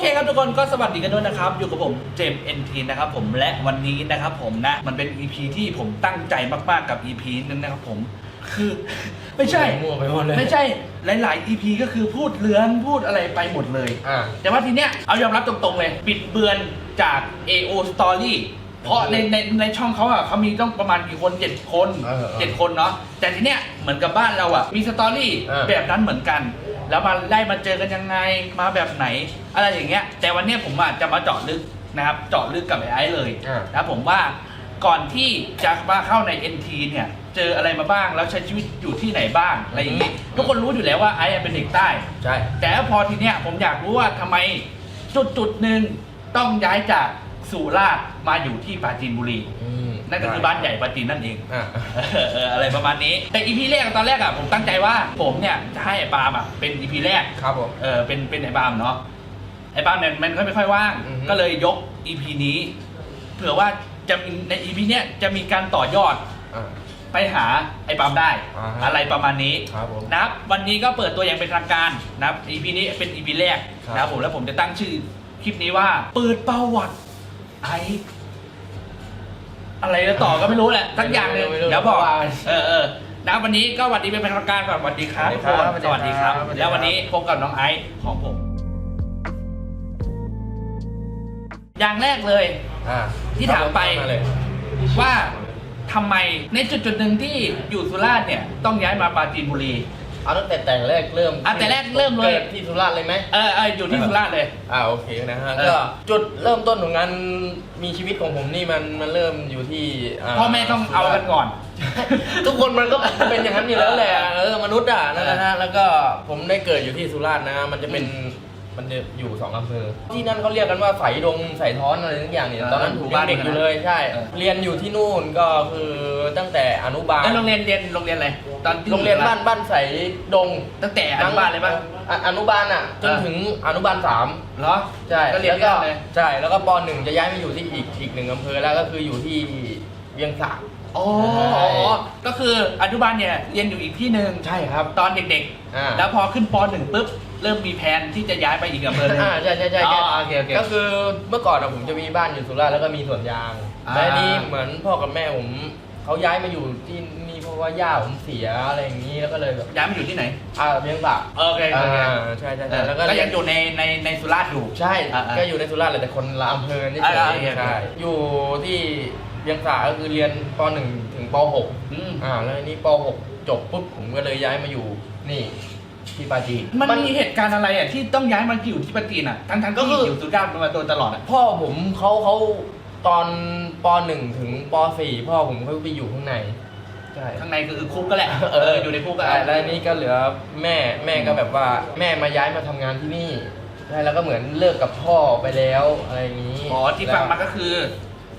เคครับทุกคนก็สวัสดีกันด้วยนะครับ อยู่กับผมเจมส์เอ็นทีนะครับผมและวันนี้นะครับผมนะ มันเป็น EP ที่ผมตั้งใจมากๆกับ EP นึงนะครับผม คือไม่ใช่มั่วไปหมดเลยไม่ใช่หลาย ๆ EP ก็คือพูดเลือนพูดอะไรไปหมดเลย อ่าแต่ว่าทีเนี้ยเอายอมรับตรง ๆ เลยปิดเบือนจาก AO Story เพราะในในในช่องเขาอะเขามีต้องประมาณกี่คนเจ็ดคนเออเออเจ็ดคนเนาะแต่ทีเนี้ยเหมือนกับบ้านเราอะมีสตอรี่เออ แบบนั้นเหมือนกัน แล้วมาได้มาเจอกันยังไงมาแบบไหน อะไรอย่างเงี้ย แต่วันเนี้ยผมอะจะมาเจาะลึกนะครับเจาะลึกกับไอ้ไอ้เลยอ่า นะผมว่าก่อนที่จะมาเข้าใน NT เนี่ยเจออะไรมาบ้างแล้วใช้ชีวิตอยู่ที่ไหนบ้างอะไรอย่างงี้ทุกคนรู้อยู่แล้วว่าไอ้อะเป็นเด็กใต้ ใช่ แต่พอทีเนี้ยผมอยากรู้ว่าทำไมจุดจุดๆหนึ่งต้องย้ายจาก สุราษฎร์มาอยู่ที่ปราจีนบุรี อืมนั่นก็คือบ้านใหญ่ปราจีนนั่นเอง อ่าเออเอออะไรประมาณนี้ แต่อีพีแรกตอนแรกอะผมตั้งใจว่าผมเนี่ยจะให้ไอ้ปาล์มอะเป็นอีพีแรก ครับผม เออเป็นเป็นไอ้ปาล์มเนาะไอ้ปาล์มเนี่ยมันก็ไม่ค่อยว่าง อือฮึ ก็เลยยกอีพีนี้เผื่อว่าจะมีในอีพีเนี้ยจะมีการต่อยอดอ่าไปหาไอ้ปาล์มได้ อ่าฮะ อะไรประมาณนี้ ครับผม นะครับวันนี้ก็เปิดตัวอย่างเป็นทางการนะครับ EP นี้เป็น EP แรกครับ นะครับผมแล้วผมจะตั้งชื่อคลิปนี้ว่า เปิดประวัติ ไออะไรจะต่อก็ไม่รู้แหละสักอย่างหนึงไม่รู้เดี๋ยวบอกว่าเออเออนะครับวันนี้ก็สวัสดีเป็นทางการก่อนสวัสดีครับสวัสดีทุกครัคบนสวัสดีครับสวัสดีครับแล้ววันนี้พบกับน้องไอซ์ของผม อย่างแรกเลย อ่าที่ถามไป เอเลยว่าทำไมในจุดจุดๆหนึ่งที่อยู่สุราษฎร์เนี่ย ต้องย้ายมาปราจีนบุรี เอาตั้งแต่แต่แรกเริ่มอะแต่แรกเริ่มเลย กิดที่สุราษฎร์เลยไหม เออเอออยู่ที่สุราษฎร์เลย อ่าโอเคนะฮะเออ ก็จุดเริ่มต้นของงานมีชีวิตของผมนี่มันมันเริ่มอยู่ที่าพ่อแม่ต้องเอากันก่อน ทุกคนมันก็เป็นอย่างนั้นอยู่แล้วแหละเออมนุษย์อะนั่นนะฮะแล้วก็ผมได้เกิดอยู่ที่สุราษฎร์นะฮะมันจะเป็นมันจะอยู่สองอำเภอที่นั่นเขาเรียกกันว่าไฝดงไสท้อนอะไรทุกอย่างเนี่ยเออตอนนั้นหมู่ผมบ้านเด็กอยู่เลยใช่ เออ เรียนอยู่ที่นู่นก็คือตั้งแต่อนุบาล แล้วโรงเรียนเรียนโรงเรียนอะไร ตอนที่โรงเรียนบ้านบ้านใสดงตั้งแต่อนุบาลเลยป่ะอะอนุบาลอะจนเออถึงอนุบาลสามเหรอใช่ก็เรียนแล้วก็ที่นั่นเลยใช่แล้วก็ปหนึ่งจะย้ายมาอยู่ที่อีกอีกหนึ่งอำเภอแล้วก็คืออยู่ที่เวียงสาอ๋อใช่อ๋อก็คืออนุบาลเนี่ยเรียนอยู่อีกที่หนึ่งใช่ครับ ตอนเด็กอ่าๆแล้วพอขึ้นปหนึ่งปุ๊บเริ่มมีแผนที่จะย้ายไปอีกอำเภอหนึงอ่าใช่ใช่ใช่อ๋อใช่โอเคโอเคก็คือเมื่อก่อนอะผมจะมีบ้านอยู่สุราษฎร์แล้วก็มีสวนยางอ่าและนี่เหมือนพ่อกับแม่ผมเขาย้ายมาอยู่ที่นี่เพราะ ว่าย่าผมเสียอะไรอย่างนี้แล้วก็เลยแบบย้ายมาอยู่ที่ไหนอ่าเวียงสาโอเคโอเคอ่าใช่ใช่เอใช่อแล้วก็ก็เรียังอยู่ในในในสุราษฎร์อยู่ใช่อ่าอ่าก็อยู่ในสุราษฎร์แหละแต่คนละอำเภอนี่อ่าเฉอ่ายโอเคใช่อยู่ที่เวียงสาก็คือเรียนป .1 ถึงป .6 อืมอ่า แล้วอันนี้ป .6 จบปุ๊บผมก็เลยย้ายมาอยู่ นี่ที่ปาจีน มันมีเหตุการณ์อะไรอะที่ต้องย้ายมาอยู่ที่ปราจีนอะ ทั้งทั้งๆก็ที่คืออยู่สุราษฎร์มาโดยตลอดอะ พ่อผมเขาเขาตอนป .1 ถึงป .4 พ่อผมเขาไปอยู่ข้างในใช่ ข้างในก็คือคุกก็แหละ เอออยู่ในคุกก็ใช่แล้วอันนี้ก็เหลือแม่แม่ก็แบบว่าแม่มาย้ายมาทำงานที่นี่ใช่แล้วก็เหมือนเลิกกับพ่อไปแล้วอะไรอย่างนี้อ๋อที่ฟังมาก็คือ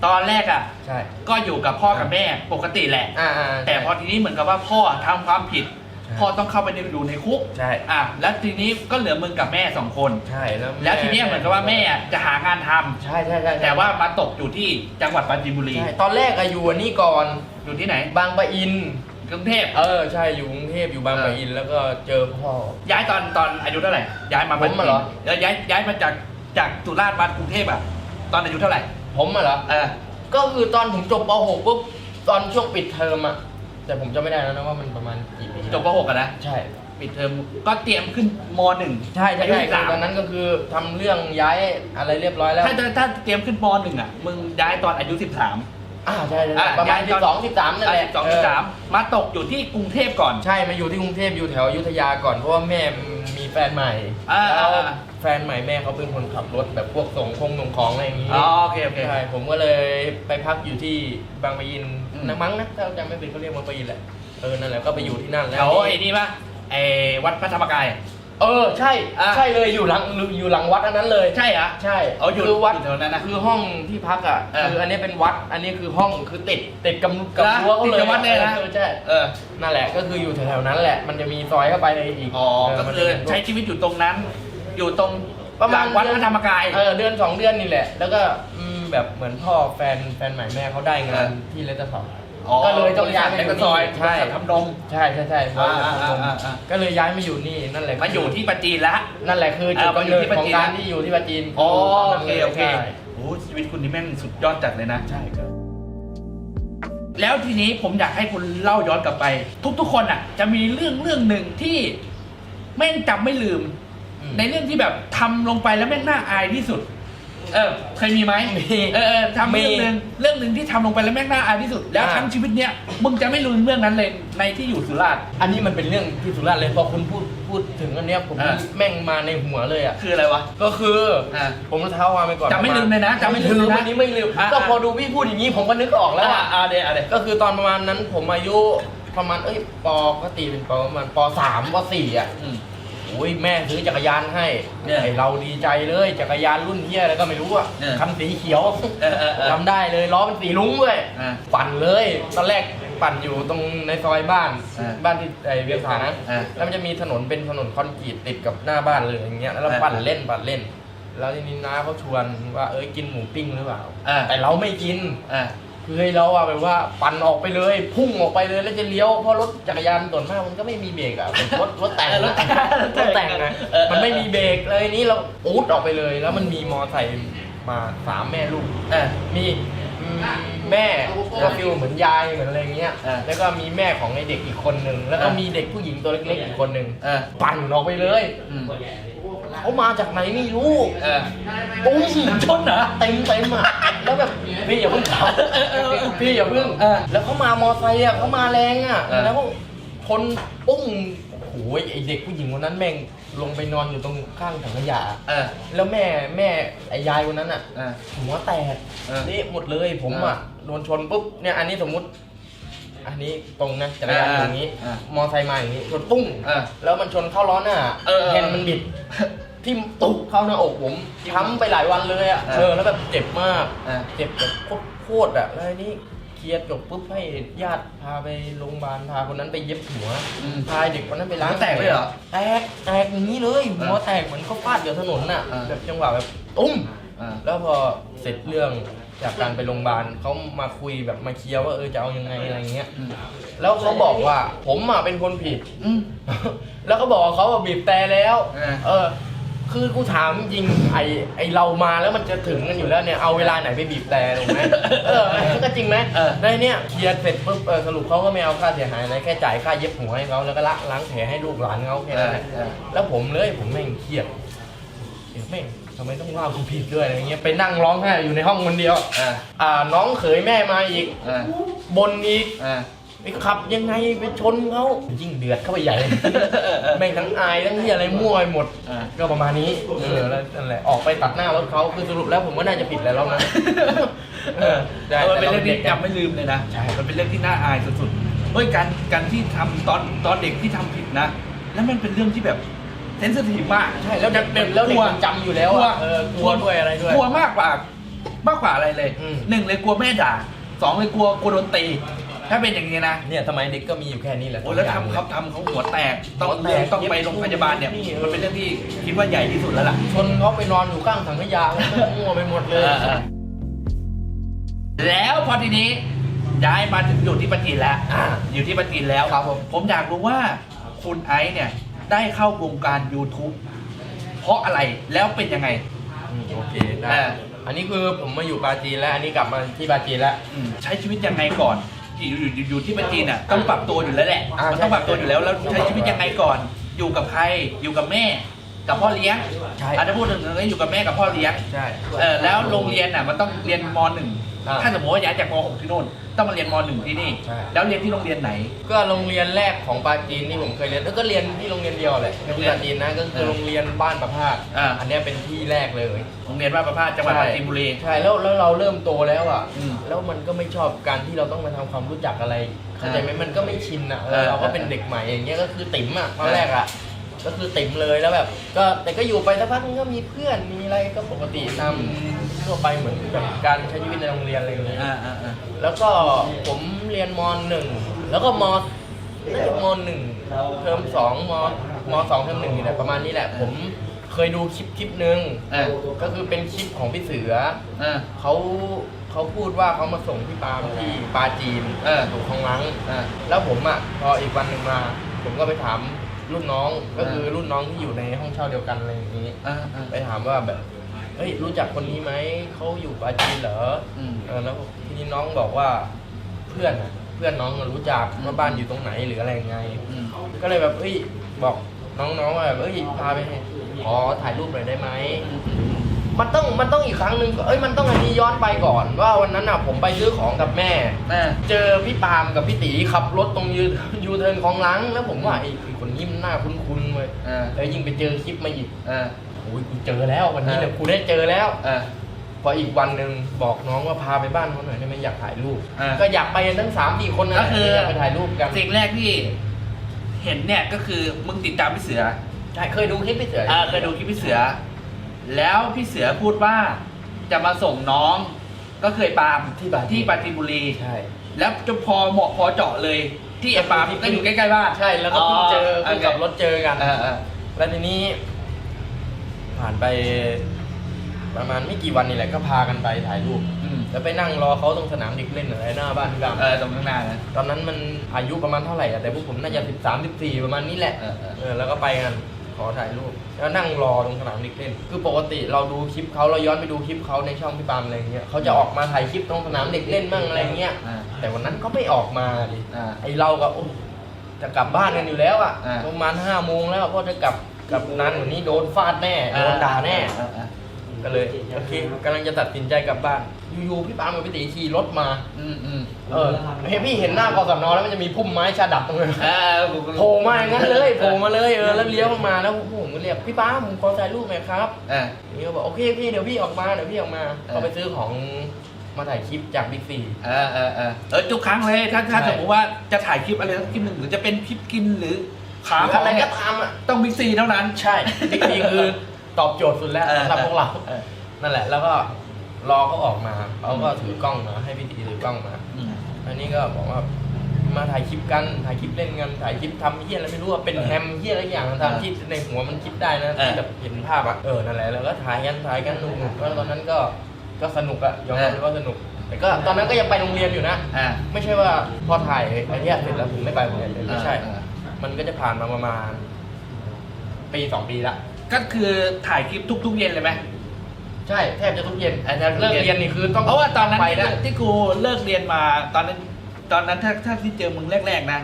ตอนแรกอะใช่ก็อยู่กับพ่อกับแม่ปกติแหละอ่าอ่าแต่พอทีนี้เหมือนกับว่าพ่อทำความผิดใช่ พ่อต้องเข้าไปอยู่ในคุกใช่อะแล้วทีนี้ก็เหลือมึงกับแม่สองคน ใช่แล้วแล้วทีเนี้ยเหมือนกับว่าแม่อะจะหางานทำใช่ใช่ใช่ใช่แต่ว่ามาตกอยู่ที่จังหวัดปราจีนบุรีใช่ตอนแรกอะอยู่อันนี้ก่อนอยู่ที่ไหนบางปะอิน กรุงเทพเออใช่อยู่กรุงเทพอยู่บางปะอินแล้วก็เจอพ่อ ย้ายตอนตอนอายุเท่าไหร่ย้ายมาผมอะเหรอ แล้วย้ายย้ายมาจากจากสุราษฎร์มากรุงเทพอะตอนอายุเท่าไหร่ผมอะเหรอ เออก็คือตอนผมจบป .6 ปุ๊บตอนช่วงปิดเทอมอะ แต่ผมจะไม่ได้แล้วนะว่ามันประมาณกี่ปีจบป .6 กันนะใช่ปิดเทอมก็เตรียมขึ้นม .1 ใช่ใช่อายุใช่สิบสามตอนนั้นก็คือทำเรื่องย้ายอะไรเรียบร้อยแล้วถ้าถ้าถ้าเตรียมขึ้นม .1 อะ มึงย้ายตอนอายุ 13 อ่าใช่ใช่อะประมาณย้ายสิตอน บสองสิบสามนั่นแหละสองสามมาตกอยู่ที่กรุงเทพก่อน ใช่มาอยู่ที่กรุงเทพอยู่แถวอยุธยาก่อนเพราะว่าแม่มีแฟนใหม่อ่าแล้วอ่า แฟนใหม่แม่เขาเป็นคนขับรถแบบพวกส่งคงส่งของอะไรอย่างนี้อ๋อโอเคโอเค ใช่ผมก็เลยไปพักอยู่ที่บางปะอินอืม นะมั้งนะถ้าจำไม่ผิดเขาเรียกบางปะอินแหละเออนั่นแหละก็ไปอยู่ที่นั่นแล้แถววไอ้นี่ป่ะไอ้วัดพระธรรมกาย เออใช่อะ ใช่เลยอยู่หลังอยู่หลังวัดอันนั้นเลย ใช่เหรอ ใช่เอาอยู่คือวัดอยู่แถวนั้นนะคือห้องที่พักอะเออคืออันนี้เป็นวัดอันนี้คือห้องคือติดติดกับกับนะรั้วเขาเลยติดกับวัดเลยนะ ออใช่เออนั่นแหละก็คืออยู่แถวๆนั้นแหละ มันจะมีซอยเข้าไปในอีกอ๋อเก็คือใช้ชีวิตอยู่ตรงนั้น อยู่ตรงประมาณหลังวัดพระธรรมกาย เออเดือนสองเดือนนี่แหละ แล้วก็อืมแบบเหมือนพ่อแฟนแฟนใหม่แม่เขาได้งานเออที่เลตเตอร์สองอ๋อก็เลยต้องย้ายบมาริอษัทยู่ในซอยนี่ใช่บริษัททำนมใช่ใช่ใช่อ่าอ่าอ่าอ่า ก็เลยย้ายมาอยู่นี่นั่นแหละมาอยู่ที่ปัจจีนละ นั่นแหละคือจุดอ่ามาอยู่กำเนิดที่ปัจของจีนการที่อยู่ที่ปัจจีนอ๋อโอเคโอเคใช่ โอ้ชีวิตคุณนี่แม่งสุดยอดจัดเลยนะ ใช่ครับ แล้วทีนี้ผมอยากให้คุณเล่าย้อนกลับไป ทุกๆคนอะ จะมีเรื่องเรื่องหนึ่งที่แม่งจำไม่ลืมอืม ในเรื่องที่แบบทำลงไปแล้วแม่งน่าอายที่สุด เออเคยมีไหมมีเออเออทำมีเรื่องหนึ่งเรื่องหนึ่งที่ทำลงไปแล้วแม่งน่าอายที่สุด แล้วอ่า ทั้งชีวิตเนี้ยมึงจะไม่ลืมเรื่องนั้นเลยในที่อยู่สุราษฎร์ อันนี้มันเป็นเรื่องที่สุราษฎร์เลยพอคุณพูดพูดถึงอันเนี้ยผมอ่า แม่งมาในหัวเลยอะ คืออะไรวะ ก็คือออ่าผมจะเท้าความไปก่อนจำไม่ลืมเลยนะจำไม่ลืมเลยนะอันนี้ไม่ลืมอ่าก็พอดูพี่พูดอย่างนี้ผมก็นึกออกแล้วอ่าอะอ่าเดี๋ยวอ่าเดี๋ยวก็คือตอนประมาณนั้นผมอายุประมาณเอ้ยปปกติเป็นประมาณปสามปสี่อะ อืมโอ้ยแม่ซื้อจักรยานให้เนี่ยไอเราดีใจเลยจักรยานรุ่นเที่ยอะไรก็ไม่รู้อะเนี่ยคันสีเขียวเออเออเออจำได้เลยล้อเป็นสีลุ้งด้วยอ่าปั่นเลยตอนแรกปั่นอยู่ตรงในซอยบ้านอ่าบ้านที่ไอเวียงสานะอ่าแล้วมันจะมีถนนเป็นถนนคอนกรีตติดกับหน้าบ้านเลยอย่างเงี้ยแล้วเราอ่าปั่นเล่นปั่นเล่น แล้วทีนี้น้าเขาชวนว่าเอ้ยกินหมูปิ้งหรือเปล่าอ่า แต่เราไม่กิน อ่า คือให้เราอะแบบว่าปั่นออกไปเลย พุ่งออกไปเลยแล้วจะเลี้ยวเพราะรถจักรยานส่วนมากมันก็ไม่มีเบรกอะเป็นรถรถแต่งเออรถแต่งรถแต่งนะเออเออมันไม่มีเบรกเลยนี่เราอูดออกไปเลย แล้วมันมีมอไซค์มาสามแม่ลูกอ่ามีอืมแม่ก็ฟิลเหมือนยายเหมือนอะไรเงี้ยอ่าแล้วก็มีแม่ของไอเด็กอีกคนหนึ่งแล้วก็อ่ามีมีเด็กผู้หญิงตัวเล็กๆอีกคนหนึ่งอ่าปั่นออกไปเลยอืม เขามาจากไหนไม่รู้เออปุ้งชนเหรอเต็มเต็มอะแล้วแบบพี่อย่าเพิ่งขับเออเออเออพี่อย่าเพิ่งเออแล้วเขามามอไซค์อะเขามาแรงอะเออแล้วชนปุ้งโอ้ยไอเด็กผู้หญิงคนนั้นแม่งลงไปนอนอยู่ตรงข้างถังขยะเออแล้วแม่แม่ไอยายคนนั้นอะเออหัวแตกเออนี่หมดเลยผมอะโดนชนปุ๊บเนี่ยอันนี้สมมุติ อันนี้ตรงนะจักรยานอยู่อย่างนี้ อ่ามอไซค์มาอย่างนี้ชนปุ้งเออแล้วมันชนเข้าล้อหน้าเออเออแฮนด์มันบิดที่ตุกเข้าหน้าอกผมช้ำไปหลายวันเลยอะเออเออแล้วแบบเจ็บมากเออเจ็บแบบโคตรๆอะแล้วทีนี้เคลียร์จบปุ๊บให้ญาติพาไปโรงพยาบาลพาคนนั้นไปเย็บหัว อืม พาเด็กคนนั้นไปล้างหัวแตกเลยเหรอแตกแตกอย่างนี้เลยหัวแตกเหมือนเขาฟาดกับถนนน่ะเออแบบจังหวะแบบตุ้ม อ่า แล้วพอเสร็จเรื่อง จากการไปโรงพยาบาลเขามาคุยแบบมาเคลียร์ว่าเออจะเอายังไงอะไรเงี้ยอืมแล้วเขาบอกว่าผมอะเป็นคนผิดอืมแล้วก็บอกว่าเขาอะบีบแต่แล้วเออเออ คือกูถามจริงไอไอเรามาแล้วมันจะถึงกันอยู่แล้วเนี่ยเอาเวลาไหนไปบีบแต่ถูกไหมเออก็จริงไหมเออ ในเนี่ยเคลียร์เสร็จปุ๊บเออสรุปเขาก็ไม่เอาค่าเสียหายอะไรแค่จ่ายค่าเย็บหัวให้เขาแล้วก็ละล้างแผลให้ลูกหลานเขาแค่นั้นแหละเออเออแล้วผมเลยผมแม่งเครียดเดี๋ยวแม่งทำไมต้องว่ากูผิดด้วยอะไรเงี้ยไปนั่งร้องไห้อยู่ในห้องคนเดียว อ่าอ่าน้องเขยแม่มาอีกอ่าบนอีกอ่าไปขับยังไงไปชนเขายิ่งเดือดเข้าไปใหญ่ แม่งทั้งอายทั้งที่อะไรมั่วไปหมดอ่า ก็ประมาณนี้เออแล้วนั่นแหละออกไปตัดหน้ารถเขาคือสรุปแล้วผมก็น่าจะผิดแล้วนะเออได้เออมันเป็นแต่เรื่องที่ด็กจำไม่ลืมเลยนะ ใช่ มันเป็นเรื่องที่น่าอายสุดๆเฮ้ยการการที่ทำตอนตอนเด็กที่ทำผิดนะ แล้วมันเป็นเรื่องที่แบบ เซนซิทีฟมาก ใช่แล้วเด็กแล้วเด็กมันจำอยู่แล้วอะเออกลัวด้วยอะไรด้วย กลัวมากกว่ามากกว่าอะไรเลยอืม หนึ่งเลยกลัวแม่ด่าสองเลยกลัวกลัวโดนตีถ้าเป็นอย่างนี้นะเนี่ยสมัยเด็กก็มีอยู่แค่นี้แหละโอ้แล้วทำเขาทำเขาหัวแตกต้องหัวแตกต้องไปโรงพยาบาลเนี่ยนี่มันเป็นเรื่องที่คิดว่าใหญ่ที่สุดแล้วล่ะ ชนเขาไปนอนอยู่ข้างถังขยะแล้วก็มั่วไปหมดเลย แล้วพอทีนี้ย้ายมาถึงอยู่ที่ปะจีนแล้วอ่าอยู่ที่ปะจีนแล้วครับผม ผมอยากรู้ว่าคุณไอซ์เนี่ย ได้เข้าวงการ YouTube เพราะอะไรแล้วเป็นยังไง อืมโอเคได้อ่า อันนี้คือผมมาอยู่ปาจีนแล้วอันนี้กลับมาที่ปาจีนแล้ว อืมใช้ชีวิตยังไงก่อนอยู่อยู่อยู่อยู่ที่ปะจีนอะต้องปรับตัวอยู่แล้วแหละอ่ามันต้องใช่ปรับตัวอยู่แล้วแล้วใช้ชีวิตยังไงก่อน อยู่กับใครอยู่กับแม่ กับพ่อเลี้ยงใช่ อาจจะพูดถึงก็อยู่กับแม่กับพ่อเลี้ยงใช่ เออแล้วโรงเรียนอะมันต้องเรียนมหนึ่ง อ่าถ้าสมมติว่าย้ายจากมหกที่นู่น ต้องมาเรียนมหนึ่งที่นี่ ใช่ แล้วเรียนที่โรงเรียนไหน ก็โรงเรียนแรกของปาจีนที่ผมเคยเรียนแล้วก็เรียนที่โรงเรียนเดียวแหละในปาจีนนะก็คือโรงเรียนบ้านประพาสอ่า อันเนี้ยเป็นที่แรกเลยโรงเรียนบ้านประพาสจังหวัดปราจีนบุรี ใช่แล้วแล้วเราเริ่มโตแล้วอะอืมแล้วมันก็ไม่ชอบการที่เราต้องมาทำความรู้จักอะไรเข้าใจไหมมันก็ไม่ชินอะเออเออเราก็เป็นเด็กใหม่อย่างเงี้ยก็คือติ๋มอะตอนแรกอะก็คือติ๋มเลยแล้วแบบ ก็แต่ก็อยู่ไปสักพักนึงก็มีเพื่อนมีอะไรก็ปกติตาม ทั่วไปเหมือนแบบการใช้ชีวิตในโรงเรียนอะไรอย่างเงี้ยอ่าอ่าอ่าแล้วก็ผมเรียนมหนึ่งแล้วก็มน่าจะมหนึ่งเทอมสองมมสองเทอมหนึ่งนี่แหละประมาณนี้แหละ ผมเคยดูคลิปคลิปหนึ่งเออก็คือเป็นคลิปของพี่เสือเออเขาเขาพูดว่าเขามาส่งพี่ปาล์มที่ปาจีนเออถูกคลองลังเออแล้วผมอะพออีกวันหนึ่งมา ผมก็ไปถามรุ่นน้องก็เออคือรุ่นน้องที่อยู่ในห้องเช่าเดียวกันอะไรอย่างนี้เออเออไปถามว่าแบบเฮ้ยรู้จักคนนี้ไหมเขาอยู่ปาจีนเหรออืม เออแล้วทีนี้น้องบอกว่าเพื่อนอะเพื่อนน้องรู้จักว่าบ้านอยู่ตรงไหนหรืออะไรยังไง อืม ก็เลยแบบเอ้ยบอกน้องๆว่าแบบเอ้ยพาไปขอถ่ายรูปหน่อยได้ไหม มันต้องมันต้องอีกครั้งหนึ่งเอ้ยมันต้องอันนี้ย้อนไปก่อน ว่าวันนั้นอะผมไปซื้อของกับแม่เออเจอพี่ปาล์มกับพี่ตีขับรถตรงยูยูเทิร์นของหลัง แล้วผมว่าไอ้ไอ้คนนี้มันหน้าคุ้นๆเว้ยเออแล้วยิ่งไปเจอคลิปมาอีกเออโอ้ยกูเจอแล้ววันนี้เนี่ยเออกูได้เจอแล้วเออพออีกวันหนึ่งบอกน้องว่าพาไปบ้านเขาหน่อยได้ไหมอยากถ่ายรูป อ่า ก็อยากไปกันทั้งสามสี่คนนะก็คืออยากไปถ่ายรูปกันสิ่งแรกที่เห็นเนี่ยก็คือมึงติดตามพี่เสือใช่เคยดูคลิปพี่เสืออ่าเคยดูคลิปพี่เสือ แล้วพี่เสือพูดว่าจะมาส่งน้องก็เคยปาล์มที่บาที่ปราจีนบุรี ใช่ แล้วจะพอเหมาะพอเจาะเลย ที่ไอ้ปาล์มก็อยู่ใกล้ๆบ้าน ใช่แล้วก็เพิ่งเจอเพิ่งขับรถเจอกัน เออเออแล้วทีนี้ ผ่านไปประมาณไม่กี่วันนี่แหละก็พากันไปถ่ายรูป อืมแล้วไปนั่งรอเขาตรงสนามเด็กเล่นอะไรหน้าบ้านพี่บางเออตรงข้างหน้านะตอนนั้นมันอายุประมาณเท่าไหร่อะแต่พวกผมน่าจะสิบสามสิบสี่ประมาณนี้แหละ เออเออ เออแล้วก็ไปกันขอถ่ายรูป แล้วนั่งรอตรงสนามเด็กเล่น คือปกติเราดูคลิปเขาเราย้อนไปดูคลิปเขาในช่องพี่ปาล์มอะไรเงี้ยเขาจะออกมาถ่ายคลิปตรงสนามเด็กเล่นบ้างอะไรเงี้ยอ่า แต่วันนั้นก็ไม่ออกมาดิอ่า ไอเราก็โอ้จะกลับบ้านกันอยู่แล้วอะอ่า ประมาณห้าโมงแล้วพ่อจะกลับ กลับนานกว่านี้โดนฟาดแน่โดนด่าแน่เออเออก็เลยโอเคกำลังจะตัดสินใจกลับบ้านอยู่ๆพี่ปาล์มกับพี่ตีขี่รถมา อืมอืมเออเห็นพี่เห็นหน้ากสนแล้วมันจะมีพุ่มไม้ชาดับตรงนั้นเออโผล่มาอย่างนั้นเลยโผล่มาเลยเออแล้วเลี้ยวมาแล้วผมก็เรียกพี่ป้าผมขอถ่ายรูปหน่อยครับเออนี่ก็บอกโอเคพี่เดี๋ยวพี่ออกมาเดี๋ยวพี่ออกมาเออเขาไปซื้อของมาถ่ายคลิปจากบิ๊กซีเออเออเออเออทุกครั้งเลยถ้าถ้าใช่สมมติว่าจะถ่ายคลิปอะไรสักคลิปหนึ่งหรือจะเป็นคลิปกินหรือ ขาหรือขออะไรงเนี่ก็ยตามอะต้องบิ๊กซีเท่านั้น ใช่บิ๊กซีคือตอบโจทย์สุดแล้วเออสำหรับพวกเราเออนั่นแหละ แล้วก็รอเขาออกมาเขาก็ถือกล้องมาให้พี่ตีถือกล้องมาอืมอันนี้ก็บอกว่ามาถ่ายคลิปกันถ่ายคลิปเล่นกันถ่ายคลิปทำเฮี้ยอะไรไม่รู้ว่าเป็นแฮมเฮี้ยอะไรอย่างเออทำที่ในหัวมันคิดได้นะเออที่แบบเห็นภาพอะเออนั่นแหละแล้วก็ถ่ายกันถ่ายกันหนุกๆแล้วตอนนั้นก็ก็สนุกอะยอมรับเลยว่าสนุกแต่ก็ตอนนั้นก็ยังไปโรงเรียนอยู่นะอ่าไม่ใช่ว่าพอถ่ายไอ้เนี้ยเสร็จแล้วผมไม่ไปโรงเรียนเลยไม่ใช่เออเออ มันก็จะผ่านมาประมาณ ปีสองปีละ ก็คือถ่ายคลิปทุก ๆ เย็นเลยไหมใช่แทบจะทุกเย็นอ่าแทบทุกเย็นเลิกเรียนนี่คือต้องเพราะว่าตอนนั้นไปที่แล้วที่กูเลิกเรียนมาตอนนั้น ตอนนั้นถ้าถ้าที่เจอมึงแรกๆนะ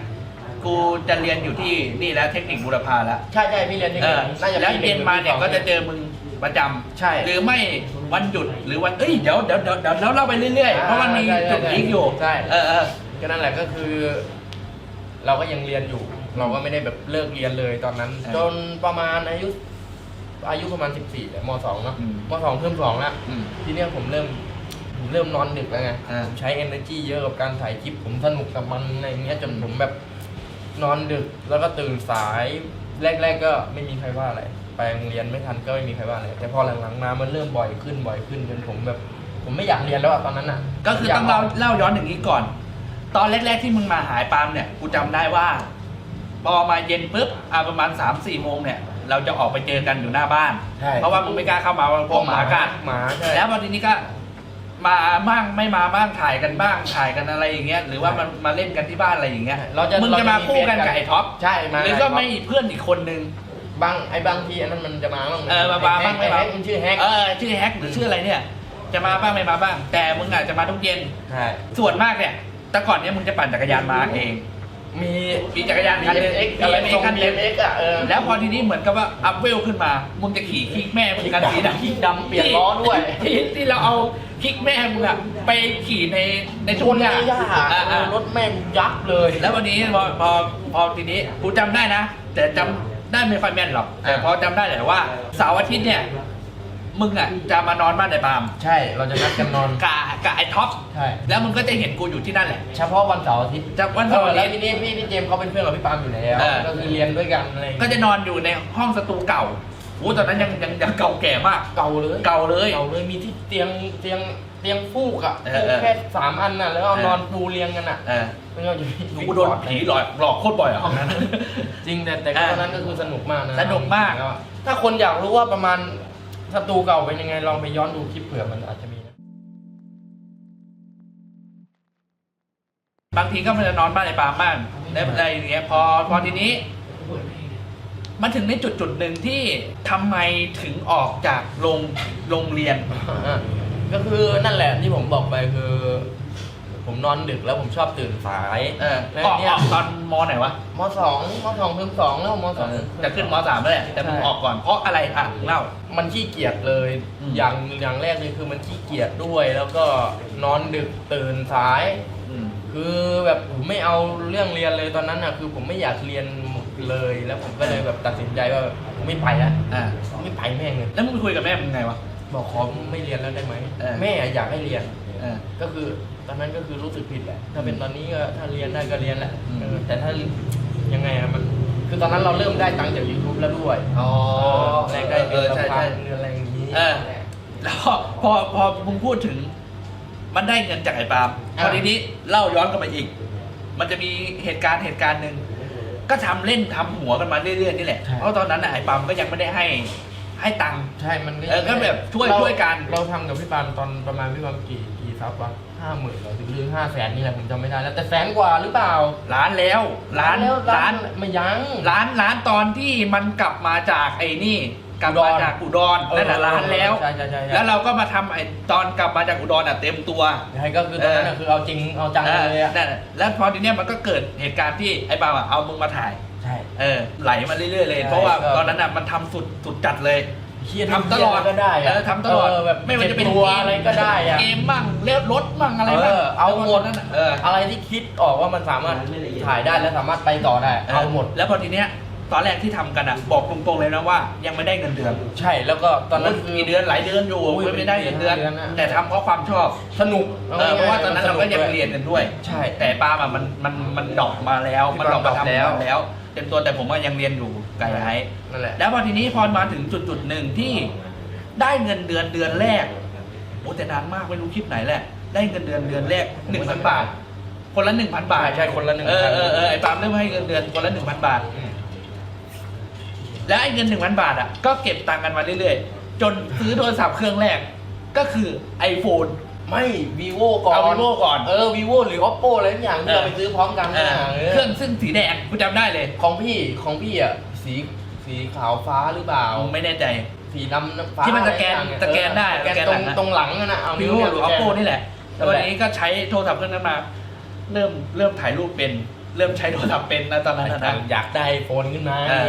กูจะเรียนอยู่ที่นี่แล้วเทคนิคบูรพาแล้วใช่ใช่พี่เรียนที่เออน่าจะแล้วปีหเย็นมาเนี่ยหรือก็ปีสองจะเจอมึงประจำใช่ หรือไม่วันหยุดหรือวันเอ้ยเดี๋ยวเดี๋ยวเดี๋ยวเดี๋ยวเราเล่าไปเรื่อยๆอ่าเพราะมันมีใช่ใช่จุดพีคอยู่ใช่เออเออก็นั่นแหละก็คือ เราก็ยังเรียนอยู่ เราก็ไม่ได้แบบเลิกเรียนเลยตอนนั้นอ่าจนประมาณอายุ อายุประมาณสิบสี่มสองเนาะอืมมสองเพิ่มสองแล้วอืมทีเนี้ยผมเริ่มผมเริ่มนอนดึกแล้วไงอ่าผมใช้ energy เยอะกับการถ่ายคลิปผมสนุกกับมันอะไรอย่างเงี้ยจนผมแบบนอนดึกแล้วก็ตื่นสาย แรก ๆ ก็ไม่มีใครว่าอะไรไปโรงเรียนไม่ทันก็ไม่มีใครว่าอะไรแต่พอหลังๆมามันเริ่มบ่อยขึ้นบ่อยขึ้นจนผมแบบ ผมไม่อยากเรียนแล้วอะตอนนั้นอะก็คือต้องเล่าเล่าย้อนอย่างนี้ก่อน ตอนแรก ๆที่มึงมาหายปาล์มเนี่ยกูจำได้ว่า พอมาเย็นปุ๊บอ่าประมาณ3ามสี่โมงเนี่ย เราจะออกไปเจอกันอยู่หน้าบ้าน ใช่ เพราะว่ามึงไม่กล้าเข้ามาเพราะหมากัด หมาใช่ แล้วพอทีนี้ก็มาบ้างไม่มาบ้างถ่ายกันบ้างถ่ายกันอะไรอย่างเงี้ยหรือว่ามันมาเล่นกันที่บ้านอะไรอย่างเงี้ยเราจะมึงจะมาคู่กันกับไอ้ท็อปใช่มาหรือก็ไม่อีกเพื่อนอีกคนนึง บางไอ้บางทีอันนั้นมันจะมาบ้างเออมาบ้างไอ้ไม่แฮมากมันชื่อแฮกเออชื่อแฮกหรือชื่ออะไรเนี่ย จะมาบ้างไม่มาบ้าง แต่มึงอาจจะมาทุกเย็น ใช่ส่วนมากเนี่ยแต่ก่อนเนี่ยมึงจะปั่นจักรยานมาเอง มีมีจักรยานคันหนึง BMX อะไร BMX ทรงคันหนึง BMX อะเออแล้วพอทีนี้เหมือนกับว่าอัพเวลขึ้นมา มึงจะขี่คิกแม่มึงกันสีดำคิกดำเปลี่ยนล้อด้วยที่ที่ที่เราเอาคิกแม่มึงอะไปขี่ในในชทุ่นงหในญ้าหญ้าอ่าเออ่าอรถแม่งยับเลย แล้ววันนี้พอพอพอทีนี้กูจำได้นะ แต่จำได้ไม่ค่อยแม่นหรอกแต่พอจำได้แหละว่าเสาร์อาทิตย์เนี่ย มึงอะจะมานอนบ้านไอ้ปาล์มใช่เราจะนัดกันนอนกับกับไอ้ท็อปใช่ แล้วมึงก็จะเห็นกูอยู่ที่นั่นแหละ เฉพาะวันเสาร์อาทิตย์จากวันเสาร์อาทิตย์ แล้วทีนี้พี่พี่เจมส์เขาเป็นเพื่อนกับพี่ปาล์มอยู่แล้ว เออ ก็คือเรียนด้วยกันอะไรอย่างก็เงี้ยจะนอนอยู่ในห้องสตูเก่าโอ้ตอนนั้นยังยังยังเก่าแก่มาก เก่าเลยเก่าเลย เก่าเลยมีที่เตียงเตียงเตียงฟูกอะเออฟูกเออแค่สามอันน่ะแล้วเอาเออนอนปูเรียงกันอะเออไม่งั้นจะมีกูโดนผีหลอกหลอกโคตรบ่อยอะห้องนั้น จริงแต่แต่ก็อ่าตอนนั้นก็คือสนุกมากนะสนุกมากแล้วอะถ้าคนอยากรู้ว่าประมาณ ศัตรูเก่าเป็นยังไงลองไปย้อนดูคลิปเผื่อมันอาจจะมีนะบางทีก็มันจะนอนบ้านไอ้ปาล์มบ้างได้อะไรอย่างเงี้ยพอพอทีนี้ มันถึงในจุดจุดหนึ่งที่ทำไมถึงออกจากโรงโรงเรียนอะก็คือนั่นแหละที่ผมบอกไปคือ ผมนอนดึกแล้วผมชอบตื่นสายเออแล้วออกเนี่ยออกตอนมไหนวะมสองมสองเพิ่มสองแล้วมสองจะขึ้นมสามแล้วแหละแต่มึงใช่ออกก่อนเพราะอะไรอะเล่า มันขี้เกียจเลย อืม อย่างอย่างแรกเลยคือมันขี้เกียจด้วย แล้วก็นอนดึกตื่นสาย อืม คือแบบผมไม่เอาเรื่องเรียนเลยตอนนั้นอะคือผมไม่อยากเรียนเลย แล้วผมก็เลยแบบตัดสินใจว่าไม่ไปแล้วอ่า ไม่ไปแม่งเลยแล้วมึงไปคุยกับแม่มึงไงวะ บอกขอไม่เรียนแล้วได้ไหมเออ แม่อยากให้เรียน เออ ก็คือ ตอนนั้นก็คือรู้สึกผิดแหละ ถ้าเป็นตอนนี้ก็ถ้าเรียนได้ก็เรียนแหละอืมเออแต่ถ้ายังไงอะมัน คือตอนนั้นเราเริ่มได้ตังค์จาก YouTube แล้วด้วยอ๋อแรกได้เอเดืออนใช่ละพัใช่ นเดือนอะไรอย่างนี้ เออ แล้วพอพอพอมึงพูดถึง มันได้เงินจากไอ้ปาล์มพอทีนี้เล่าย้อนกลับมาอีก มันจะมีเหตุการณ์เหตุการณ์หนึ่งก็ทำเล่นทำหัวกันมาเรื่อยๆนี่แหละใช่เพราะตอนนั้นน่ะไอ้ปาล์มก็ยังไม่ได้ให้ให้ตังค์ ใช่ มันเออก็แบบช่วยเราช่วยกัน เราทำกับพี่ปานตอนประมาณพี่ปานกี่กี่ซับวะ ห้าหมื่นหรือห้าแสนนี่แหละผมจำไม่ได้แล้วแต่แสนกว่าหรือเปล่าร้านแล้วร้านแล้วร้านไม่ยั้งร้านร้านตอนที่มันกลับมาจากไอ้นี่กลับมาจากอุดรนั่นแหละร้านแล้วใช่ใช่ใช่ใช่แล้วเราก็มาทำไอ้ตอนกลับมาจากอุดรอะเต็มตัวใช่ก็คือตอนนั้นอะคือเอาจริงเอาจังเลยอะนั่นแหละแล้วพอทีเนี้ยมันก็เกิดเหตุการณ์ที่ไอ้ปาล์มอะเอามึงมาถ่ายใช่เออไหลมาเรื่อยๆเลยใช่เพราะว่าก็ตอนนั้นอะมันทำสุดสุดจัดเลย เฮียทำตลอดก็ได้อะเออทำตลอดเแบบไม่ว่าจะเป็นจ็บตัวอะไรก็ได้อะเกมมั่งเลือดรถมั่งอะไรมั่งเออเอาหมดนั่นน่ะเอออะไรที่คิดออกว่ามันสามารถถ่ายได้และสามารถไปต่อได้เอาหมด แล้วพอทีเนี้ยตอนแรกที่ทำกันอะบอกตรงๆเลยนะว่า ยังไม่ได้เงินเดือน ใช่แล้วก็ตอนนั้นคือกี่เดือนหลายเดือนอยู่อุ้ยไม่ได้เงินเดือนเป็นเดือนนะแต่ทำเพราะความชอบสนุกเออเพราะว่าตอนนั้นเราก็ยังเรียนกันด้วย ใช่ แต่ปาล์มอะมันมันมันดรอกมาแล้วพี่มันดรอกมาปาล์มทำดรอปแล้วมาแล้ว เต็มตัวแต่ผมก็ยังเรียนอยู่ ไกลไอ้นั่นแหละ แล้วพอทีนี้พอมาถึงจุดจุดๆหนึ่งที่ได้เงินเดือนเดือนแรกโอ้แต่นานมากไม่รู้คลิปไหนแหละ ได้เงินเดือนเดือนแรกหนึ่งพันบาท คนละหนึ่งพันบาทใช่ใช่คนละ1,000 เออเออเออไอ้ปาล์มเริ่มให้เงินเดือนคนละหนึ่งพันบาท อืมแล้วไอ้เงินหนึ่งพันบาทอะก็เก็บตังค์กันมาเรื่อยๆ จนซื้อโทรศัพท์เครื่องแรก ก็คือ iPhone ไม่ vivo ก่อนเอา vivo ก่อน เออ vivo หรือ oppo อะไรทุกอย่างที่เราไปซื้อพร้อมกันเอนะอเออเครื่องซึ่งสีแดงกูจำได้เลย ของพี่ของพี่อะ สีสีขาวฟ้าหรือเปล่าผมไม่แน่ใจ สีดำน้ำฟ้าที่มันสแกนอะไรอย่างเงี้ยสแกนได้เออสแกนสแกนตหลัรงงอะตรงหลังนั่นนะเอา vivo หรือ oppo นี่แหละนั่แล้วนแหวันละนี้ก็ใช้โทรศัพท์เครื่องนั้นมา เริ่มเริ่มถ่ายรูปเป็น เริ่มใช้โทรศัพท์เป็นนะตอนนั้นนะนะ อยากได้โฟนขึ้นมา เออ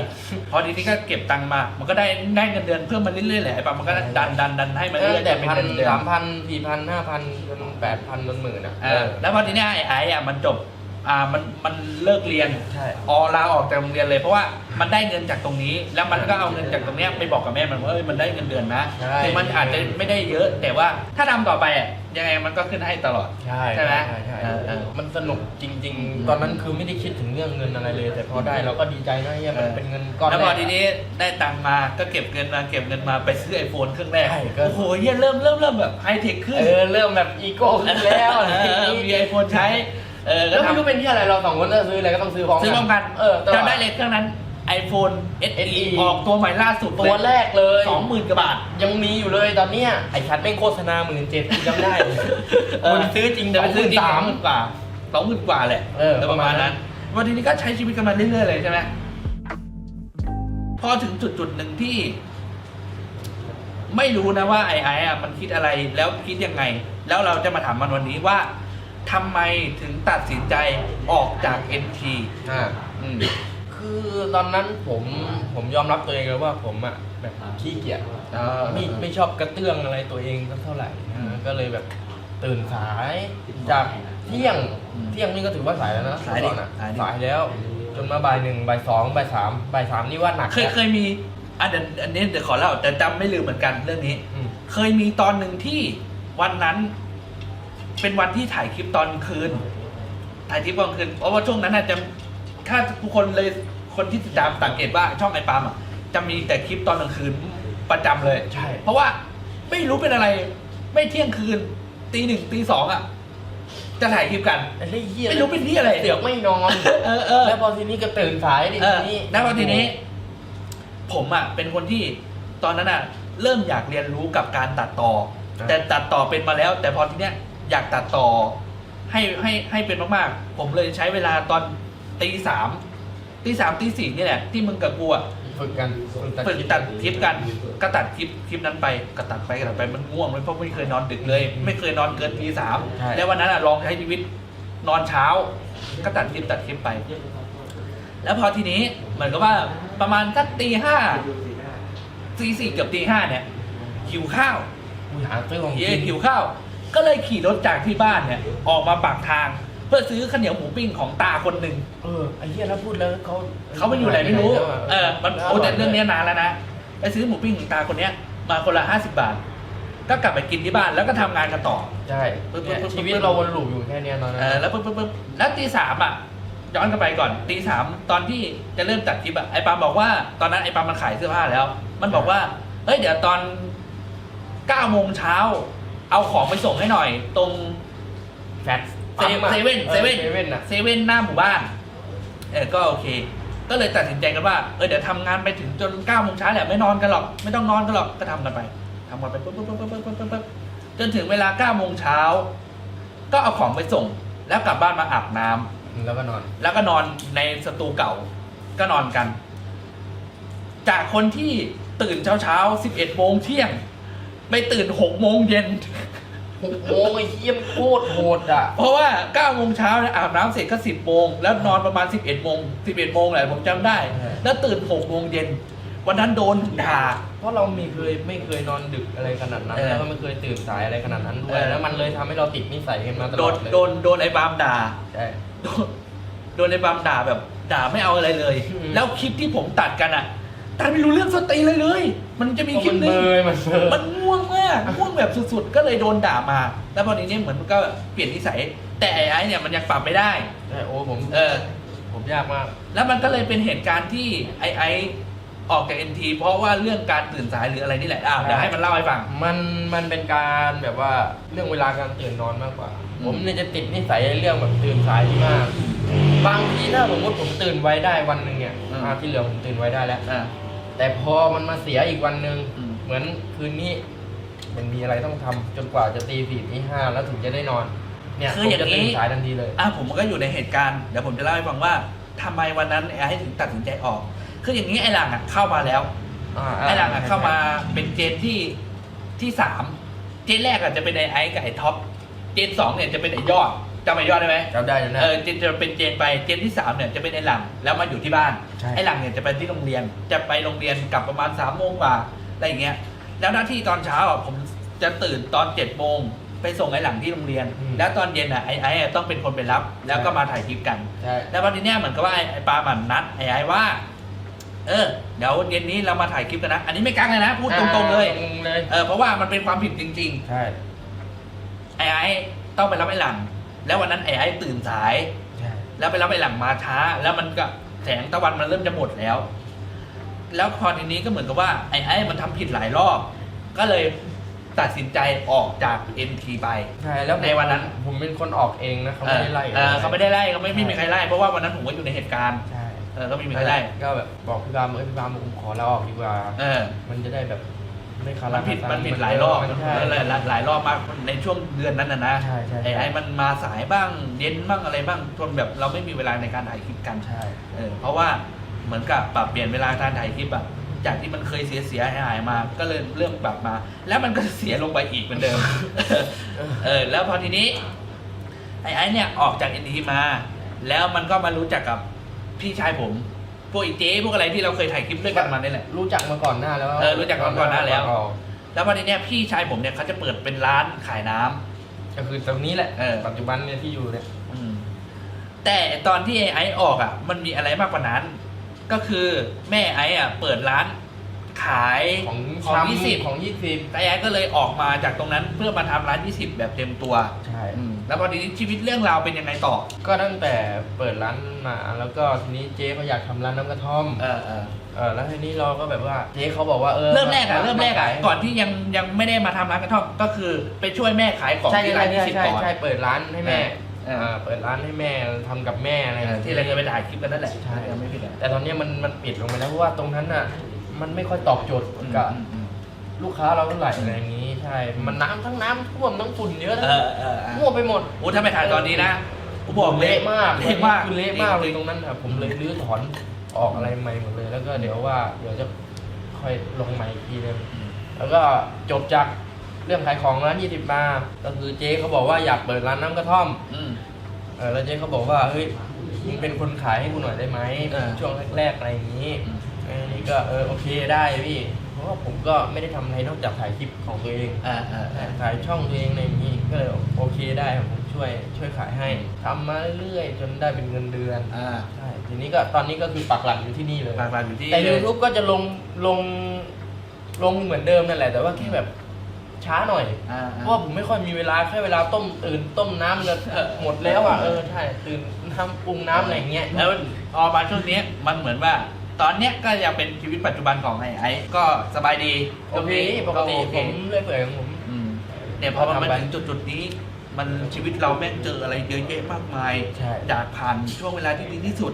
พอทีนี้ก็เก็บตังค์มา มันก็ได้ได้เงินเดือนเพิ่มมาเรื่อยๆแหละไอ้ปั๊มมันก็ดันดันดันให้มาเอเรื่ออยๆแต่จนพันเป็เงิเดือนสามพันสี่พันห้าพันจนแปดพันจนหมื่นอะเออแล้วพอทีเนี้ยไอ้ไอ้อะมันจบ อ่ามันมันเลิกเรียนใช่ ออลาออกจากโรงเรียนเลยเพราะว่ามันได้เงินจากตรงนี้ แล้วมันก็เอาเงินจากตรงเนี้ยไปบอกกับแม่มันว่าเอ้ยมันได้เงินเดือนนะใช่ ถึงมันอาจจะไม่ได้เยอะ แต่ว่าถ้าทำต่อไปอะยังไงมันก็ขึ้นให้ตลอด ใช่ใช่ไหมใช่ใช่เออเออมันสนุกจริง ๆ ตอนนั้นคือไม่ได้คิดถึงเรื่องเงินอะไรเลย แต่พอได้เราก็ดีใจนะเฮียมันเป็นเงินก้อนแล้วพอรกะทีนี้ได้ตังค์มาก็เก็บเงินมาเก็บเงินมาไปซื้อไอโฟนเครื่องแรกใช่ก็ โอ้โหเฮียเริ่มเริ่มเริ่มแบบไฮเทคขึ้น เออเริ่มแบบอีโก้ขึ้นแล้วอะไรเออย่างองี้ มีไอโฟนใช้ เออก็แล้วไม่ทำรู้เป็นที่อะไรเราสองคนจะซื้ออะไรก็ต้องซื้อพร้อมกันซื้อพร้อมกันเออตลอจำได้เลยเครื่องนั้น iPhone SE SE ออกตัวใหม่ล่าสุดตัวแรกเลยสองหมื่นกว่าบาท ยังมีอยู่เลยตอนเนี้ยไอ้ชัดแม่งโฆษณาหมื่นเจ็ดจำได้เออคุณซื้อจริงแต่แต่ไปไปซื้ซื้ออจริงสาสามมหมื่นกว่าสองหมื่นกว่าแหละเออแต่ประมาณนั้น วันทีนี้ก็ใช้ชีวิตกันมาเรื่อยๆเลยใช่ไหมพอถึงจุดจุดๆหนึ่งที่ ไม่รู้นะว่าไอ้ไอ้อะมันคิดอะไรแล้วคิดยังไง แล้วเราจะมาถามมันวันนี้ว่า ทำไมถึงตัดสินใจออกจาก NT อ่าอืม คือตอนนั้นผมผมยอมรับตัวเองเลยว่าผมอะแบบขี้เกียจเออไม่ไม่ชอบกระเตื้องอะไรตัวเองสักเท่าไหร่อืมก็เลยแบบตื่นสายจากเที่ยงอืมเที่ยงนี่ก็ถือว่าสายแล้วนะสายดิก่อนอะสายดิ สายแล้ว จนมาบ่ายหนึ่งบ่ายสองบ่ายสามบ่ายสามนี่ว่าหนักเคยนะเคยมีอะเดี๋ยวอันนี้เดี๋ยวขอเล่าแต่จำไม่ลืมเหมือนกันเรื่องนี้ อืม เคยมีตอนหนึ่งที่วันนั้น เป็นวันที่ถ่ายคลิปตอนกลางคืน ถ่ายคลิปตอนกลางคืน เพราะว่าช่วงนั้นน่ะจะถ้าทุกคนเลยคนที่ติดตามสังเกตว่าช่องไอปาล์มอะจะมีแต่คลิปตอนกลางคืนประจำเลย ใช่ เพราะว่าไม่รู้เป็นอะไร ไม่เที่ยงคืนตีหนึ่งตีสองอะ จะถ่ายคลิปกันไอ้เหี้ยไม่รู้เป็นที่อะไรเสือกไม่นอนเออเออแล้วพอทีนี้ก็ตื่นสายดิเออทีนี้แล้วพอทีนี้ ผมอะเป็นคนที่ตอนนั้นอะ เริ่มอยากเรียนรู้กับการตัดต่ออ่าแต่ตัดต่อเป็นมาแล้ว แต่พอทีเนี้ย อยากตัดต่อ ให้ให้ให้เป็นมากๆ ผมเลยใช้เวลาตอนตีสามตีสามตีสี่นี่แหละที่มึงกับกูอะฝึกกันฝึกตัดคลิปกันก็ตัดคลิปคลิปนั้นไปก็ตัดไปก็ตัดไปมันง่วงเลยเพราะไม่เคยนอนดึกเลย ไม่เคยนอนเกินตีสามใช่ แล้ววันนั้นอะลองใช้ชีวิตนอนเช้า ก็ตัดคลิปตัดคลิปไป แล้วพอทีนี้เหมือนกับว่าประมาณสักตีห้าตีสี่เกือบตีห้าเนี่ยหิวข้าว กูหาซื้อของเย่กินหิวข้าว ก็เลยขี่รถจากที่บ้านเนี่ย ออกมาปากทาง เพื่อซื้อข้าวเหนียวหมูปิ้งของตาคนหนึ่งเออไอ้เหี้ยแล้วพูดแล้วเขาเขาไปอยู่ไหนไม่รู้แล้วะเออมันโอ้แต่เรื่องเนี้ยนานแล้วนะไปซื้อหมูปิ้งของตาคนเนี้ย มาคนละห้าสิบาท ก็กลับไปกินที่บ้านแล้วก็ทำงานกันต่อ ใช่ปึ๊บปึ๊บเนี่ยปึ๊บ ชีวิตเราวนลูปอยู่แค่เนี้ยตอนนั้นเออแล้วปุ๊บปุ๊บปุ๊บแล้วตีสามอะย้อนกลับไปก่อนตีสามตอนที่จะเริ่มตัดคลิปอะไอปามบอกว่าตอนนั้นไอปามมันขายเสื้อผ้าแล้ว มันบอกว่าเฮ้ยเดี๋ยวตอนเก้าโมงเช้า เอาของไปส่งให้หน่อย ตรงแฟตเซเซเว่นเซเว่นเซเว่นอะเซเว่นหน้าหมู่บ้าน เออก็โอเค ก็เลยตัดสินใจกันว่า เออเดี๋ยวทำงานไปถึงจนเก้าโมงเช้าแหละไม่นอนกันหรอก ไม่ต้องนอนกันหรอกก็ทำกันไปทำกันไปปุ๊บปุ๊บปุ๊บปุ๊บปุ๊บปุ๊บปุ๊บจนถึงเวลาเก้าโมงเช้าก็เอาของไปส่ง แล้วกลับบ้านมาอาบน้ำ แล้วก็นอน แล้วก็นอนในสตูเก่าก็นอนกัน จากคนที่ตื่นเช้าเช้าสิบเอ็ดโมงเที่ยง ไปตื่นหกโมงเย็น หกโมงไอ้เหี้ยมโคตรโหดอะ เพราะว่า9ก้าโมงเช้าเนี่ยอาบน้ำเสร็จก็สิบโมงแล้วนอนประมาณ11บเอ็ดโมงสิบเอ็ดโมงแหละผมจำได้ใช่แล้วตื่นหกโมงเย็น วันนั้นโดนด่า เพราะเราไม่เคยไม่เคยนอนดึกอะไรขนาดนั้นเออแล้วก็ไม่เคยตื่นสายอะไรขนาดนั้นด้วเอย อ แล้วมันเลยทำให้เราติดนิสัยกันมาตโดลอดนเลยโดนโดนไอ้บามด่า ใช่ โดนโดนไอ้บามด่าแบบด่าไม่เอาอะไรเลย อืม แล้วคลิปที่ผมตัดกันอะ ตัดไม่รู้เรื่องสตรีเลยเลย มันจะมีคลิปมันหนึเบงยมันเบย มันง่วงมากง่วงแบบสุดๆ ก็เลยโดนด่ามา แล้วพอทีนี้เหมือนมันก็เปลี่ยนนิสัย แต่ไอ้ไอ้เนี่ยมันยังปรับไม่ได้ ใช่โอ้ผมเออ ผมยากมาก แล้วมันก็เลยเป็นเหตุการณ์ที่ไอไอออกจากเอ็นทีเพราะว่าเรื่องการตื่นสายหรืออะไรนี่แหละอะเดี๋ยวให้มันเล่าให้ฟัง มันมันเป็นการแบบว่าเรื่องเวลาการตื่นนอนมากกว่า อืม ผมเนี่ยจะติดนิสัยเรื่องแบบตื่นสายมาก บางทีถ้าสมมติผมตื่นไว้ได้วันหนึ่งเนี่ยอาที่เหลือผมตื่นไว้ได้แล้ว อ่า แต่พอมันมาเสียอีกวันหนึ่งอืม เหมือนคืนนี้ มันมีอะไรต้องทำจนกว่าจะตีสี่ตีห้าแล้วถึงจะได้นอน เนี่ยคือผมอย่างจะตื่นนี้สายทันทีเลย อะผมก็อยู่ในเหตุการณ์เดี๋ยวผมจะเล่าให้ฟังว่าทำไมวันนั้นไอไอถึงตัดสินใจออก คืออย่างนี้ไอหลังอะเข้ามาแล้วไอหลังอะเข้ามาเป็นเจนที่ที่สามเจนแรกอะจะเป็นไอไอกับไอท็อปเจนสองเนี่ยจะเป็นไอยอด จำไอยอดได้ไหมจำได้จำได้ เออเจนจะเป็นเจนไปเจนที่สามเนี่ยจะเป็นไอหลังแล้วมาอยู่ที่บ้านใช่ ไอหลังเนี่ยจะไปที่โรงเรียนจะไปโรงเรียนกลับประมาณสามโมงกว่าอะไรอย่างเงี้ยแล้วหน้าที่ตอนเช้าอะผมจะตื่นตอนเจ็ดโมงไปส่งไอหลังที่โรงเรียนแล้วตอนเย็นอะไอไออะต้องเป็นคนไปรับ แล้วก็มาถ่ายคลิปกัน ใช่แล้ววันนี้เนี่ยเหมือนกับว่าไอ้ไอปามันนัดไอไอว่า เออ เดี๋ยวเย็นนี้เรามาถ่ายคลิปกันนะ อันนี้ไม่กักเลยนะพูดตรงๆเลย ตรงๆเลยเออเพราะว่ามันเป็นความผิดจริง ใช่ ๆ ไอไอต้องไปรับไอหลัง แล้ววันนั้นไอไอตื่นสาย ใช่แล้วไปรับไอหลังมาช้า แล้วมันก็แสงตะวันมันเริ่มจะหมดแล้ว แล้วพอทีนี้ก็เหมือนกับว่าไอ้ไอ้มันทำผิดหลายรอบ ก็เลยตัดสินใจออกจาก NT ไป ใช่แล้วผมในวันนั้น ผมเป็นคนออกเองนะเขาไม่ได้ไล่เออเขาไม่ได้ไล่เขาไม่ไม่มีใครไล่เพราะว่าวันนั้นผมก็อยู่ในเหตุการณ์ใช่เออก็ไม่มีใครไล่ก็แบบบอกพี่บามเอ้ยพี่บามผมขอลาออกดีกว่า เออ มันจะได้แบบ ไม่คามัรานผิดคาซังมันผิดหลายรอบใช่ หลายหลายหลายรอบมากในช่วงเดือนนั้นนะนะใช่ใช่ ไอ้ไอ้มันมาสายบ้างเย็นบ้างอะไรบ้างจนแบบเราไม่มีเวลาในการถ่ายคลิปกันใช่ เออเพราะว่าเหมือนกับปรับเปลี่ยนเวลาการถ่ายคลิปอะจากที่มันเคยเสียเสียหายหายๆมา ก็เลยเริ่มปรับมา แล้วมันก็เสียลงไปอีกเหมือนเดิม เออแล้วพอทีนี้ ไอ้ไอ้เนี่ยออกจากเอ็นทีมา แล้วมันก็มารู้จักกับพี่ชายผม พวกอีเจ๊พวกอะไรที่เราเคยถ่ายคลิปด้วยกันมานี่แหละ รู้จักมาก่อนหน้าแล้วเออรู้จักมาก่อนหน้าแล้ว แล้วพอทีเนี้ยพี่ชายผมเนี่ยเขาจะเปิดเป็นร้านขายน้ำ ก็คือตรงนี้แหละเออ ปัจจุบันเนี่ยที่อยู่เนี่ยอืมแต่ตอนที่ไอ้ไอ้ออกอะ มันมีอะไรมากกว่านั้น ก็คือแม่ไอ้อะ เปิดร้านขาย ของของชำยี่สิบของยี่สิบไอ้ไอ้ก็เลยออกมาจากตรงนั้นเพื่อมาทำร้านยี่สิบแบบเต็มตัว ใช่ อืม แล้วพอทีนี้ชีวิตเรื่องราวเป็นยังไงต่อ ก็ตั้งแต่เปิดร้านมาแล้วก็ทีนี้เจ๊เขาอยากทำร้านน้ำกระท่อมเออเออเออแล้วทีนี้เราก็แบบว่าเจ๊เขาบอกว่าเออเริ่มแรกอะาเริ่มแรกอะขายก่อนที่ยังยังไม่ได้มาทำร้านกระท่อมก็คือไปช่วยแม่ขายของใช่ที่ใช่ร้านใช่ยี่สิบใช่ก่อน ใช่เปิดร้านให้แม่เออ เออเปิดร้านให้แม่ทำกับแม่อะไรเออที่เราเคยไปถ่ายคลิปกันนั่นแหละใช่ยังไม่ผิดอะแต่ตอนเนี้ยมันมันปิดลงไปแล้วเพราะว่าตรงนั้นน่ะ มันไม่ค่อยตอบโจทย์กับ ลูกค้าเราเท่าไหร่อะไรอย่างนี้ใช่ มันน้ำทั้งน้ำท่วมทั้งฝุ่นเยอะทั้งเออเออเออมั่วไปหมดโอ้ถ้าไม่ถ่ายตอนนี้นะผมบอกเลยเละมากเละมากคือเละมากเลยตรงนั้นครับผมเลยรื้อถอนออกอะไรใหม่หมดเลย แล้วก็เดี๋ยวว่าเดี๋ยวจะค่อยลงใหม่อีกทีนึงอืมแล้วก็จบจากเรื่องขายของร้านยี่สิบมาก็คือเจ๊เขาบอกว่าอยากเปิดร้านน้ำกระท่อมอืม เออแล้วเจ๊เขาบอกว่าเฮ้ยมึงเป็นคนขายให้กูหน่อยได้ไหมเออช่วงแรกๆอะไรอย่างนี้อืมเออนี่ก็เออโอเคได้พี่เพ ราะว่าผมก็ไม่ได้ทำอะไรนอกจากถ่ายคลิปของตัวเองอ่าอ่าอ่าถ่ายช่องตัวเองอะไรอย่างนี้ก็เลยโอเคได้ครับผมช่วยช่วยขายให้ทำมาเรื่อยๆจนได้เป็นเงินเดือนอ่าใช่ทีนี้ก็ตอนนี้ก็คือปักหลักอยู่ที่นี่เลยหลักๆอยู่ที่แต่ YouTube ก็จะลงลงลงเหมือนเดิมนั่นแหละ แต่ว่าแค่แบบช้าหน่อย อ่าเพอ่า ราะว่าผมไม่ค่อยมีเวลาแค่เวลาต้มตื่นต้มน้ำแล้วหมดแล้วอะเออใช่ตื่นทำปรุงน้ำอะไรอย่างเงี้ย แล้วพอมาช่วงนี้มันเหมือนว่า ตอนเนี้ยก็ยังเป็นชีวิตปัจจุบันของไอ้ไอ้ก็สบายดีโอเคปกติโอผเคมเรื่อยเปื่อยของผม อืมเนี่ยพอมันทำไป มาถึงจุดจุดๆนี้ มันชีวิตเราแม่งเจออะไรเยอะแยะมากมายใช่อยากผ่านช่วงเวลาที่ดีที่สุด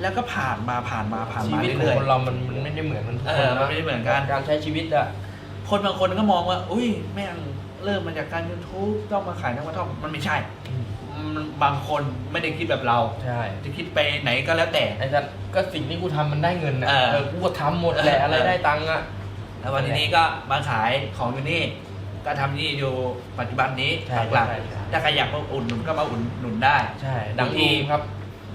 แล้วก็ผ่านมาผ่านมาผ่านชีมาวิตของเรื่อย คนเรามันมันไม่ได้เหมือนกันทุกเอคนอมันไม่ได้เหมือนกัน การใช้ชีวิตอะ ๆคนบางคนก็มองว่า อุ้ยแม่งเริ่มมาจากการยูทูบต้องมาขายน้ำกระท่อมมันไม่ใช่มัน บางคนไม่ได้คิดแบบเรา ใช่จะคิดไปไหนก็แล้วแต่ไอ้สัตว์ก็สิ่งที่กูทำมันได้เงินนะเออเออกูก็ทำหมดแหละเออออะไรได้ตังค์อะแล้ววันนี้ก็มาขายของอยู่นี่ ก็ทำนี่อยู่ปัจจุบันนี้ใช่หลักใช่ใช่ๆถ้าใครอยากมาอุดหนุนก็มาอุดหนุนได้ใช่ดังบางทีทีครับ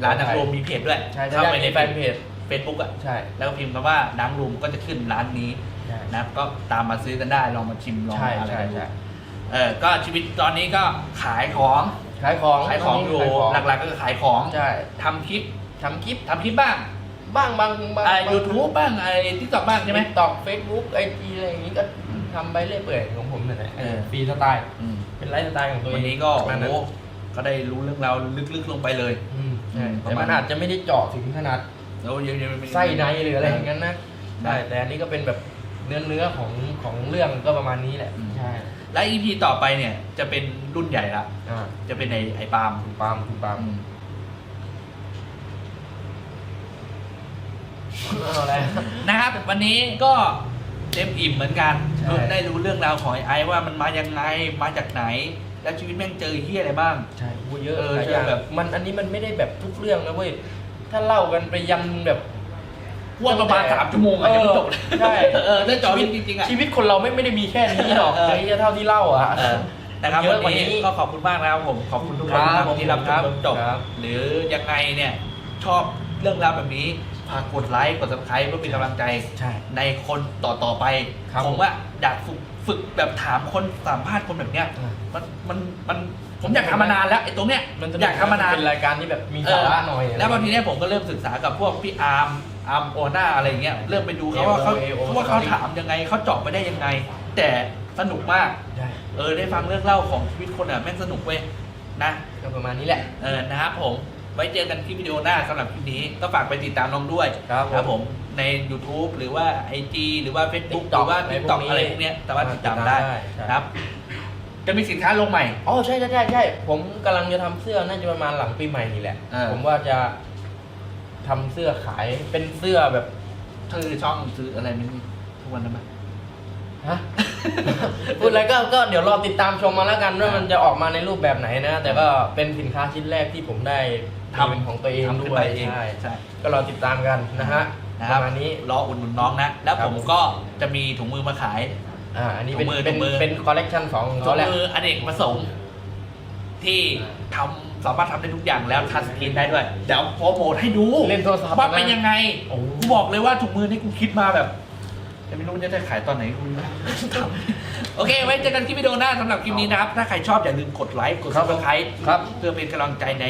ร้านดังรูมมีเพจด้วยใช่เข้าใช่ไปในในแฟนเพจเฟซบุ๊กอะใช่แล้วก็พิมพ์คำว่าดังรูมก็จะขึ้นร้านนี้ใช่นะครับก็ตามมาซื้อกันได้ลองมาชิมลองใช่มาอะไรใช่กันดูใช่เออก็ชีวิตตอนนี้ก็ขายของ ขายของขายของอยู่ขายของหลักๆก็คือขายของใช่ทำคลิปทำคลิปทำคลิปบ้าง บ้างบางบางไอยูทูบบ้างไอทิกตอกบ้างใช่ไหมตอกเฟซบุ๊กไอจีอะไรอย่างนี้ก็ทำไปเรื่อยเปื่อยของผมนั่นแหละเออฟรีสไตล์อืมเป็นไลฟ์สไตล์ของตัวเองวันนี้ก็ประมาณโอ้นั้นโหก็ได้รู้เรื่องราวลึกๆลงไปเลยอืมใช่ประแต่มาณมันอาจจะไม่ได้เจาะถึงขนาดแล้วยังยังไม่ไส้ในหรืออะไรอย่างนั้นนะได้ใช่แต่อันนี้ก็เป็นแบบเนื้อเนื้อของของเรื่องก็ประมาณนี้แหละอืมใช่ และอีพีต่อไปเนี่ยจะเป็นรุ่นใหญ่ละอ่าจะเป็นไอไอปาล์มคุณปาล์มคุณปาล์มอืมเอาอะไร นะครับวันนี้ก็เต็มอิ่มเหมือนกันใช่ ได้รู้เรื่องราวของไอไอว่ามันมายังไงมาจากไหน แล้วชีวิตแม่งเจอเฮียอะไรบ้าง ใช่พูดเยอะเออหลายอย่างใช่แบบ มันอันนี้มันไม่ได้แบบทุกเรื่องนะเว้ย ถ้าเล่ากันไปยันแบบ ว่าประมาณสามชั่วโมงอาจจะไม่จบใช่เออถ้าจอวิตจริงๆอะชีวิตคนเราไม่ไม่ได้มีแค่นี้หรอกเออไอ้เท่าที่เล่าอะเออนะครับเยวัอะกว่านนี้นี้ก็ขอบคุณมากนะครับผมขอบคุณทุกคนครับนะครับที่รับชครัมบจนจบครับหรือยังไงเนี่ยชอบเรื่องราวแบบนี้ฝากกดไลค์กด subscribe เพื่อเป็นกำลังใจใช่ในคนต่อต่อๆไปครับผมว่าอยากฝึกฝึกแบบถามคนสัมภาษณ์คนแบบเนี้ยอ่ามันมันมันผมอยากทำมานานแล้วไอ้ตรงเนี้ยมันจะอยากทำมานานเป็นรายการที่แบบมีสาระหน่อยแล้วบางทีเนี่ยผมก็เริ่มศึกษากับพวกพี่อาร์ม อาร์มโอน่าอะไรอย่างเงี้ยเริ่มไปดูเขาว่าเขาเอโอเขาว่าเขาถามยังไงเขาเจาะไปได้ยังไง แต่สนุกมากใช่เออได้ฟังเรื่องเล่าของชีวิตคนอะแม่งสนุกเว้ยนะก็ประมาณนี้แหละเออนะครับผมไว้เจอกันคลิปวิดีโอหน้าสำหรับคลิปนี้ก็ฝากไปติดตามน้องด้วยครับผมผมใน YouTube หรือว่า IG หรือว่า Facebook ห TikTok รือว่าอะไรพวก TikTok นี้อะไรพวกเนี้ยสามารถติดตามติดตามได้ได้ใช่นะครับจะมีสินค้าลงใหม่ อ๋อใช่ใช่ใช่ใช่ผมกำลังจะทำเสื้อน่าจะประมาณหลังปีใหม่นี่แหละเออผมว่าจะ ทำเสื้อขายเป็นเสื้อแบบคือช่องซื้ออะไรไม่มีทุกวันนั้นไหมฮะ พูดอะไรก็ก็เดี๋ยวรอติดตามชมมาแล้วกันว่ามันจะออกมาในรูปแบบไหนนะ แต่ก็เป็นสินค้าชิ้นแรกที่ผมได้ทำเป็นของตัวเองทำขึ้นด้วไปยเองใช่ใช่ ก็รอติดตามกันนะฮะนะปครับระมาณนี้ รออุดหนุนน้องนะ แล้วครับผมก็จะมีถุงมือมาขาย อ่าอันนี้เป็นถุงมือเป็นถุงมือ เป็นคอลเลกชันสองของถุเขางแหละ มืออเนกประสงค์ ที่ทำสามารถทำได้ทุกอย่างแล้วทัชสกรีนได้ด้วย เดี๋ยวโปรโมทให้ดูเล่นโทรศัพท์ว่าเป็นนะยังไงโอ้กูบอกเลยว่าถุงมือนี่กูคิดมาแบบแต่ไม่รู้จะได้ขายตอนไหนกูไม่รู้โอเค ไว้เจอกันคลิปวิดีโอหน้าสำหรับคลิปนี้นะครับ ถ้าใครชอบอย่าลืมกดไลค์กด subscribe ครับ เพื่อเป็นกำลังใจใน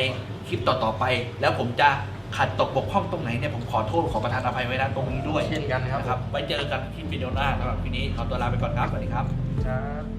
คลิปต่อๆไป แล้วผมจะขัดตกบกพร่องตรงไหนเนี่ยผมขอโทษขอประทานอภัยไว้นะตรงนี้ด้วยเช่นกันครับนะครับไว้เจอกันคลิปวิดีโอหน้าสำหรับคลิปนี้ขอตัวลาไปก่อนครับสวัสดีครับครับ